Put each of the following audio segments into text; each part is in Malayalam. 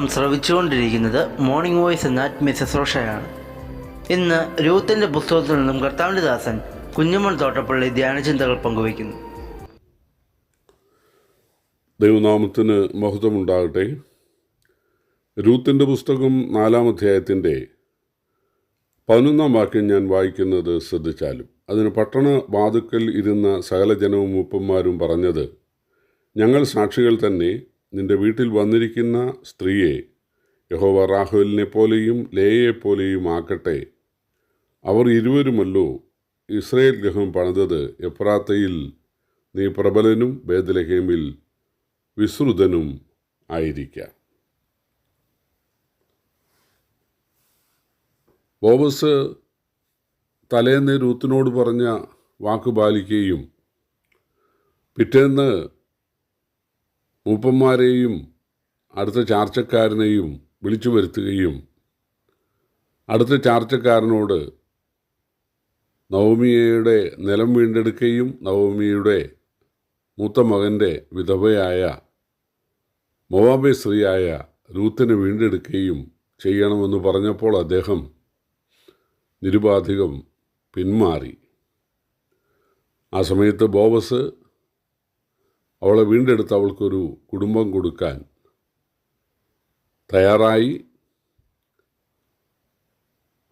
നാം ശ്രവിച്ചുകൊണ്ടിരിക്കുന്നത് മോർണിംഗ് വോയിസ് എന്ന മിസസ് റോഷയാണ്. ഇന്ന് രൂത്തിന്റെ പുസ്തകത്തിൽ നിന്നും കർത്താവിന്റെ ദാസൻ കുഞ്ഞുമൺ തോട്ടപ്പള്ളി ധ്യാനചിന്തകൾ പങ്കുവയ്ക്കുന്നു. ദൈവനാമത്തിന് മഹത്വമുണ്ടാകട്ടെ. രൂത്തിന്റെ പുസ്തകം നാലാം അധ്യായത്തിന്റെ പതിനൊന്നാം വാക്യം ഞാൻ വായിക്കുന്നത് ശ്രദ്ധിച്ചാലും. അതിന് പട്ടണ വാതുക്കൽ ഇരുന്ന സകല ജനവും മുപ്പന്മാരും പറഞ്ഞത് ഞങ്ങൾ സാക്ഷികൾ തന്നെ നിന്റെ വീട്ടിൽ വന്നിരിക്കുന്ന സ്ത്രീയെ യഹോവ റാഹുലിനെ പോലെയും ലേയെ പോലെയും ആക്കട്ടെ. അവർ ഇരുവരുമല്ലോ ഇസ്രയേൽ ഗ്രഹം പണിതത് എഫ്രാത്തയിൽ നീ പ്രബലനും ബേദലഹേമിൽ വിശ്രുതനും ആയിരിക്കാം. ബോബസ് തലേന്ന് രൂത്തിനോട് പറഞ്ഞ വാക്ക് പാലിക്കുകയും പിറ്റേന്ന് മൂപ്പന്മാരെയും അടുത്ത ചാർച്ചക്കാരനെയും വിളിച്ചു വരുത്തുകയും അടുത്ത ചാർച്ചക്കാരനോട് നവമിയയുടെ നിലം വീണ്ടെടുക്കുകയും നവമിയുടെ മൂത്ത മകന്റെ വിധവയായ മൊവാബെ സ്ത്രീയായ രൂത്തിനെ വീണ്ടെടുക്കുകയും ചെയ്യണമെന്ന് പറഞ്ഞപ്പോൾ അദ്ദേഹം നിരുപാധികം പിന്മാറി. ആ സമയത്ത് ബോബസ് അവളെ വീണ്ടെടുത്ത് അവൾക്കൊരു കുടുംബം കൊടുക്കാൻ തയ്യാറായി.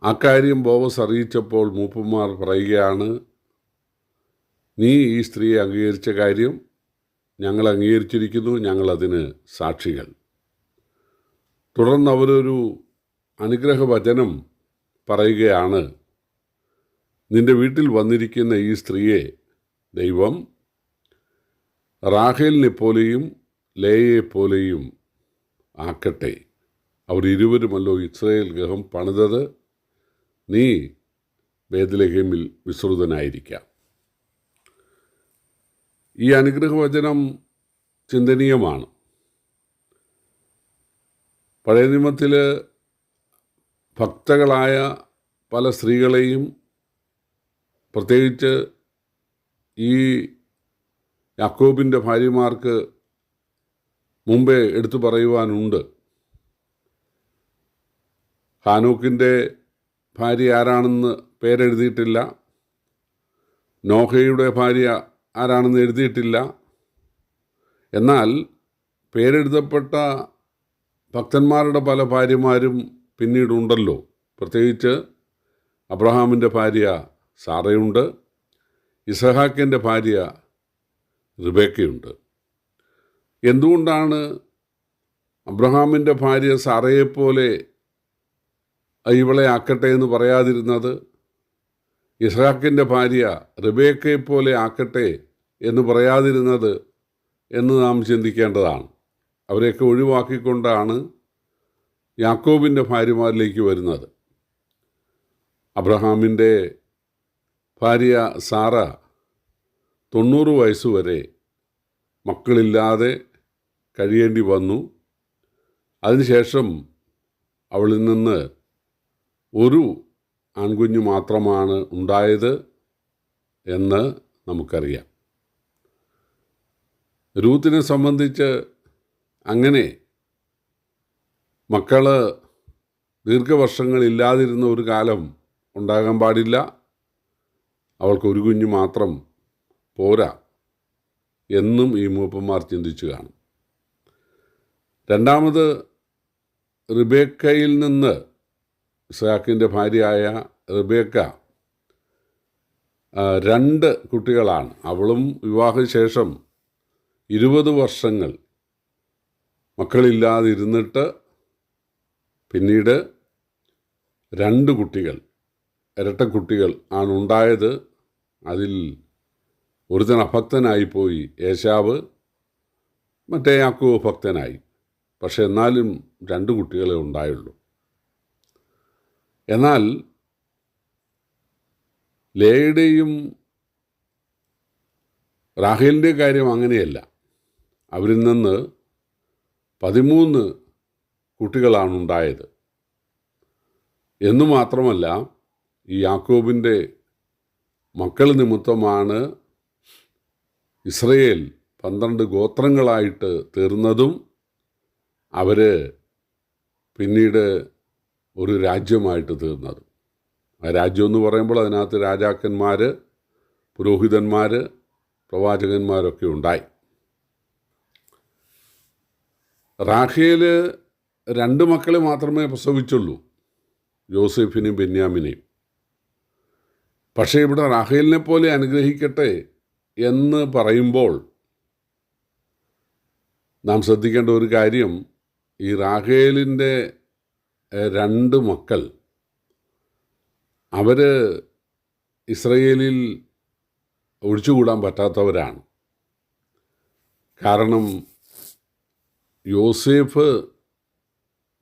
അക്കാര്യം ബോബസ് അറിയിച്ചപ്പോൾ മൂപ്പന്മാർ പറയുകയാണ് നീ ഈ സ്ത്രീയെ അംഗീകരിച്ച കാര്യം ഞങ്ങൾ അംഗീകരിച്ചിരിക്കുന്നു ഞങ്ങളതിന് സാക്ഷികൾ. തുടർന്ന് അവരൊരു അനുഗ്രഹവചനം പറയുകയാണ് നിന്റെ വീട്ടിൽ വന്നിരിക്കുന്ന ഈ സ്ത്രീയെ ദൈവം റാഹേലിനെ പോലെയും ലേയെ പോലെയും ആക്കട്ടെ. അവർ ഇരുവരുമല്ലോ ഇസ്രയേൽ ഗ്രഹം പണിതത്. നീ വേദലഹേമിൽ വിശ്രുതനായിരിക്കാം. ഈ അനുഗ്രഹവചനം ചിന്തനീയമാണ്. പഴയ നിയമത്തിൽ ഭക്തകളായ പല സ്ത്രീകളെയും പ്രത്യേകിച്ച് ഈ യാക്കോബിന്റെ ഭാര്യമാർക്ക് മുമ്പേ എടുത്തു പറയുവാനുണ്ട്. ഹാനൂക്കിന്റെ ഭാര്യ ആരാണെന്ന് പേരെഴുതിയിട്ടില്ല. നോഹയുടെ ഭാര്യ ആരാണെന്ന് എഴുതിയിട്ടില്ല. എന്നാൽ പേരെഴുതപ്പെട്ട ഭക്തന്മാരുടെ പല ഭാര്യമാരും പിന്നീടുണ്ടല്ലോ. പ്രത്യേകിച്ച് അബ്രഹാമിന്റെ ഭാര്യ സാറയുണ്ട്. ഇസഹാക്കിന്റെ ഭാര്യ റിബേക്കയുണ്ട്. എന്തുകൊണ്ടാണ് അബ്രഹാമിന്റെ ഭാര്യ സാറയെപ്പോലെ ഇവളെ ആക്കട്ടെ എന്ന് പറയാതിരുന്നത്? ഇസ്ഹാക്കിന്റെ ഭാര്യ റിബേക്കയെപ്പോലെ ആക്കട്ടെ എന്ന് പറയാതിരുന്നത് എന്ന് നാം ചിന്തിക്കേണ്ടതാണ്. അവരെയൊക്കെ ഒഴിവാക്കിക്കൊണ്ടാണ് യാക്കോബിന്റെ ഭാര്യമാരിലേക്ക് വരുന്നത്. അബ്രഹാമിന്റെ ഭാര്യ സാറ തൊണ്ണൂറ് വയസ്സുവരെ മക്കളില്ലാതെ കഴിയേണ്ടി വന്നു. അതിനുശേഷം അവളിൽ നിന്ന് ഒരു ആൺകുഞ്ഞു മാത്രമാണ് ഉണ്ടായത് എന്ന് നമുക്കറിയാം. രൂത്തിനെ സംബന്ധിച്ച് അങ്ങനെ മക്കൾ ദീർഘവർഷങ്ങളില്ലാതിരുന്ന ഒരു കാലം ഉണ്ടാകാൻ പാടില്ല. അവൾക്ക് ഒരു കുഞ്ഞു മാത്രം പോരാ. എന്നും ഈ മൂപ്പന്മാർ ചിന്തിച്ചു കാണും. രണ്ടാമത് റിബേക്കയിൽ നിന്ന് ഇസാക്കിന്റെ ഭാര്യയായ റിബേക്ക രണ്ട് കുട്ടികളാണ്. അവളും വിവാഹശേഷം ഇരുപത് വർഷങ്ങൾ മക്കളില്ലാതിരുന്നിട്ട് പിന്നീട് രണ്ട് കുട്ടികൾ ഇരട്ടക്കുട്ടികൾ ആണ് ഉണ്ടായത്. അതിൽ ഒരുത്തൻ അഭക്തനായിപ്പോയി ഏശാവ് മറ്റേ യാക്കോ ഭക്തനായി. പക്ഷെ എന്നാലും രണ്ട് കുട്ടികളെ ഉണ്ടായുള്ളൂ. എന്നാൽ ലേയുടെയും റാഹേലിന്റെ കാര്യം അങ്ങനെയല്ല. അവരിൽ നിന്ന് പതിമൂന്ന് കുട്ടികളാണ് ഉണ്ടായത്. എന്നു മാത്രമല്ല ഈ യാക്കോബിന്റെ മക്കൾ നിമിത്തമാണ് ഇസ്രയേൽ പന്ത്രണ്ട് ഗോത്രങ്ങളായിട്ട് തീർന്നതും അവർ പിന്നീട് ഒരു രാജ്യമായിട്ട് തീർന്നത്. ആ രാജ്യം എന്ന് പറയുമ്പോൾ അതിനകത്ത് രാജാക്കന്മാർ പുരോഹിതന്മാർ പ്രവാചകന്മാരൊക്കെ ഉണ്ടായി. റാഖേൽ രണ്ട് മക്കളെ മാത്രമേ പ്രസവിച്ചുള്ളൂ ജോസഫിനെയും ബെന്യാമിനെയും. പക്ഷേ ഇവിടെ റാഹേലിനെ പോലെ അനുഗ്രഹിക്കട്ടെ എന്ന് പറയുമ്പോൾ നാം ശ്രദ്ധിക്കേണ്ട ഒരു കാര്യം ഈ റാഹേലിന്റെ രണ്ട് മക്കൾ അവർ ഇസ്രയേലിൽ ഒഴിച്ചുകൂടാൻ പറ്റാത്തവരാണ്. കാരണം യോസേഫ്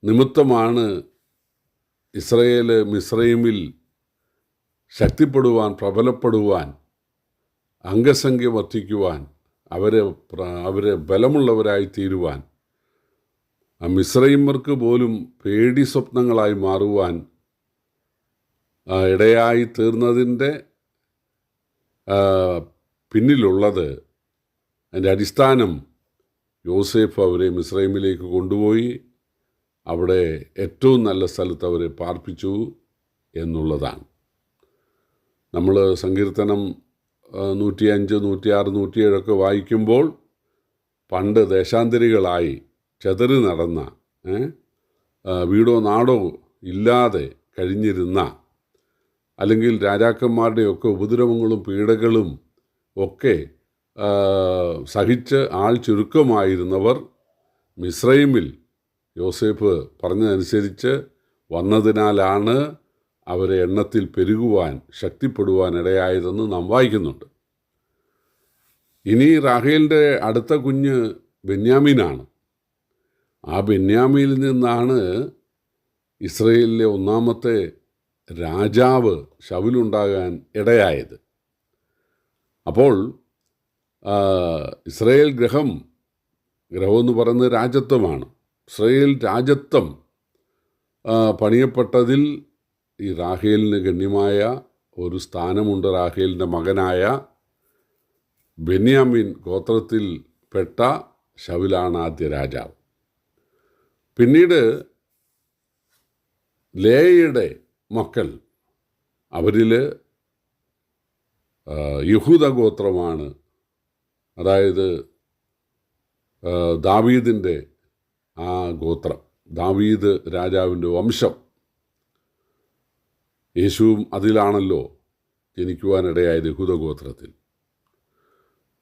നിമിത്തമാണ് ഇസ്രയേൽ മിസ്രൈമിൽ ശക്തിപ്പെടുവാൻ പ്രബലപ്പെടുവാൻ അംഗസംഖ്യ വർദ്ധിക്കുവാൻ അവരെ അവരെ ബലമുള്ളവരായി തീരുവാൻ ആ മിസ്രൈമർക്ക് പോലും പേടി സ്വപ്നങ്ങളായി മാറുവാൻ ഇടയായി തീർന്നതിന്റെ പിന്നിലുള്ളത് അതിന്റെ അടിസ്ഥാനം യോസേഫ് അവരെ മിശ്രൈമിലേക്ക് കൊണ്ടുപോയി അവിടെ ഏറ്റവും നല്ല സ്ഥലത്ത് അവരെ പാർപ്പിച്ചു എന്നുള്ളതാണ്. നമ്മൾ സങ്കീർത്തനം നൂറ്റിയഞ്ച് നൂറ്റിയാറ് നൂറ്റിയേഴൊക്കെ വായിക്കുമ്പോൾ പണ്ട് ദേശാന്തരികളായി ചെതറി നടന്ന വീടോ നാടോ ഇല്ലാതെ കഴിഞ്ഞിരുന്ന അല്ലെങ്കിൽ രാജാക്കന്മാരുടെയൊക്കെ ഉപദ്രവങ്ങളും പീഡകളും ഒക്കെ സഹിച്ച് ആൾ ചുരുക്കമായിരുന്നവർ മിശ്രൈമിൽ യോസേഫ് പറഞ്ഞതനുസരിച്ച് വന്നതിനാലാണ് അവരെ എണ്ണത്തിൽ പെരുകുവാൻ ശക്തിപ്പെടുവാൻ ഇടയായതെന്ന് നാം വായിക്കുന്നുണ്ട്. ഇനി റാഹേലിന്റെ അടുത്ത കുഞ്ഞ് ബെന്യാമീനാണ്. ആ ബെന്യാമീനിൽ നിന്നാണ് ഇസ്രയേലിലെ ഒന്നാമത്തെ രാജാവ് ശവിലുണ്ടാകാൻ ഇടയായത്. അപ്പോൾ ഇസ്രയേൽ ഗ്രഹം ഗ്രഹം എന്ന് പറയുന്നത് രാജത്വമാണ്. ഇസ്രയേൽ രാജത്വം പണിയപ്പെട്ടതിൽ ഈ റാഹേലിന് ഗണ്യമായ ഒരു സ്ഥാനമുണ്ട്. റാഹേലിന്റെ മകനായ ബെന്യാമിൻ ഗോത്രത്തിൽ പെട്ട ഷവിലാണ് ആദ്യ രാജാവ്. പിന്നീട് ലേയയുടെ മക്കൾ അവരിൽ യഹൂദ ഗോത്രമാണ്. അതായത് ദാവീദിന്റെ ആ ഗോത്രം ദാവീദ് രാജാവിന്റെ വംശം. യേശുവും അതിലാണല്ലോ ജനിക്കുവാനിടയായത് യഹൂദ ഗോത്രത്തിൽ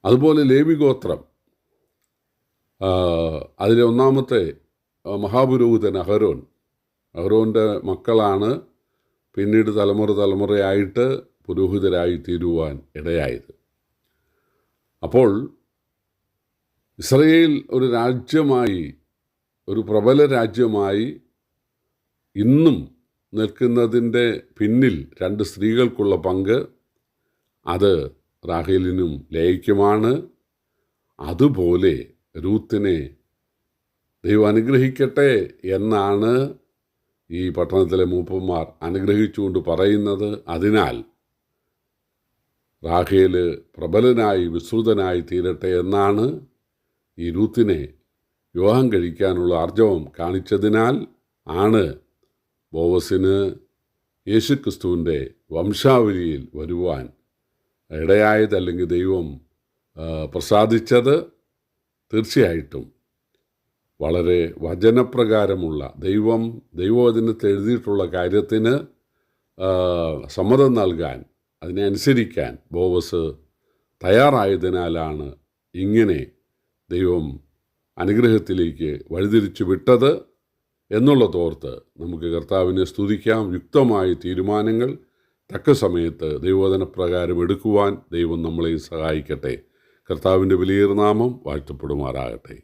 അതുപോലെ ലേവി ഗോത്രം അതിലെ ഒന്നാമത്തെ മഹാപുരോഹിതൻ അഹരോൻ. അഹരോന്റെ മക്കളാണ് പിന്നീട് തലമുറ തലമുറയായിട്ട് പുരോഹിതരായി തീരുവാൻ ഇടയായത്. അപ്പോൾ ഇസ്രയേൽ ഒരു രാജ്യമായി ഒരു പ്രബല രാജ്യമായി ഇന്നും നിൽക്കുന്നതിന്റെ പിന്നിൽ രണ്ട് സ്ത്രീകൾക്കുള്ള പങ്ക്. അത് റാഹേലിനും ലേയ്ക്കുമാണ്. അതുപോലെ രൂത്തിനെ ദൈവം അനുഗ്രഹിക്കട്ടെ എന്നാണ് ഈ പട്ടണത്തിലെ മൂപ്പന്മാർ അനുഗ്രഹിച്ചുകൊണ്ട് പറയുന്നത്. അതിനാൽ റാഹേൽ പ്രബലനായി വിസ്തൃതനായി തീരട്ടെ എന്നാണ് ഈ രൂത്തിനെ വിവാഹം കഴിക്കാനുള്ള ആർജവം കാണിച്ചതിനാൽ ആണ് ബോവസിന് യേശുക്രിസ്തുവിന്റെ വംശാവലിയിൽ വരുവാൻ ഇടയായത് അല്ലെങ്കിൽ ദൈവം പ്രസാദിച്ചത് തീർച്ചയായിട്ടും വളരെ വചനപ്രകാരമുള്ള ദൈവം ദൈവവചനത്തിൽ എഴുതിയിട്ടുള്ള കാര്യത്തിന് സമ്മതം നൽകാൻ അതിനെ അനുസരിക്കാൻ ബോവസ് തയ്യാറായതിനാലാണ് ഇങ്ങനെ ദൈവം അനുഗ്രഹത്തിലേക്ക് വഴിതിരിച്ചു വിട്ടത് എന്നുള്ളതോർത്ത് നമുക്ക് കർത്താവിനെ സ്തുതിക്കാം. യുക്തമായ തീരുമാനങ്ങൾ തക്ക സമയത്ത് ദൈവോധന പ്രകാരം എടുക്കുവാൻ ദൈവം നമ്മളെയും സഹായിക്കട്ടെ. കർത്താവിന്റെ വലിയ നാമം വാഴ്ത്തപ്പെടുമാറാകട്ടെ.